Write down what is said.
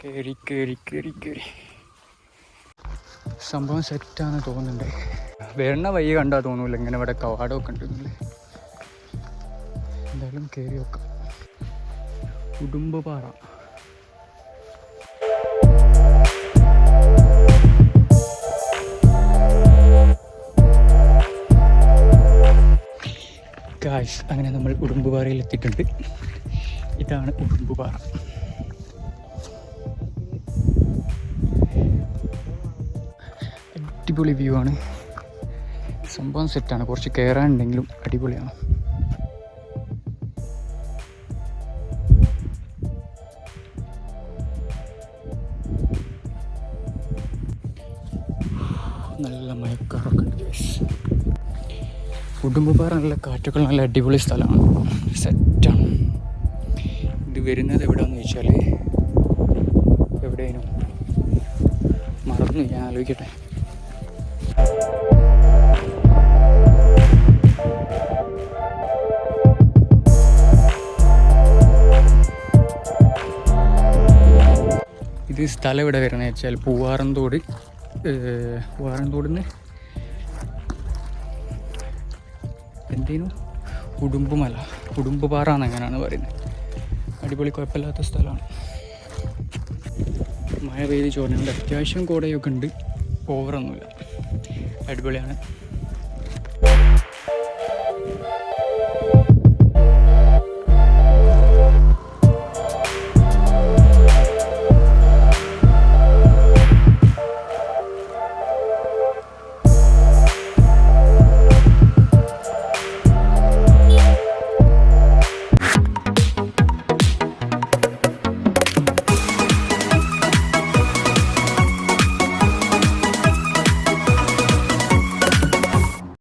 കയറി കയറി കയറി കയറി സംഭവം സെറ്റാന്ന് തോന്നുന്നുണ്ട്. വരുന്ന വഴി കണ്ടാൽ തോന്നൂല ഇങ്ങനെ ഇവിടെ കവാടമൊക്കെ ഉണ്ടെന്നുള്ളത് എന്തായാലും കയറി നോക്കാം. ഉടുമ്പുപാറ അങ്ങനെ നമ്മൾ ഉടുമ്പുപാറയിൽ എത്തിയിട്ടുണ്ട്. ഇതാണ് ഉടുമ്പുപാറ അടിപൊളി വ്യൂ ആണ്. സംഭവം സെറ്റാണ് കുറച്ച് കയറാനുണ്ടെങ്കിലും അടിപൊളിയാണ്. നല്ല മയക്കാറൊക്കെ. ഉടുമ്പുപാറ നല്ല കാറ്റൊക്കെ നല്ല അടിപൊളി സ്ഥലമാണ്. സെറ്റാണ് വരുന്നത് എവിടെയാണെന്ന് ചോദിച്ചാൽ എവിടെയും മറന്നു ഞാൻ ആലോചിക്കട്ടെ. ഇത് സ്ഥലം ഇവിടെ വരുന്നത് വെച്ചാൽ പൂവാറന്തോട് പൂവാറന്തോടിന്ന് എന്തേനു? ഉടുമ്പുമല. ഉടുമ്പുപാറ എന്നങ്ങനെയാണ് പറയുന്നത്. അടിപൊളി കുഴപ്പമില്ലാത്ത സ്ഥലമാണ്. മഴ പെയ്ത് ചോറിനുണ്ട് അത്യാവശ്യം കൂടെയൊക്കെ ഉണ്ട്. ഓവറൊന്നുമില്ല അടിപൊളിയാണ്.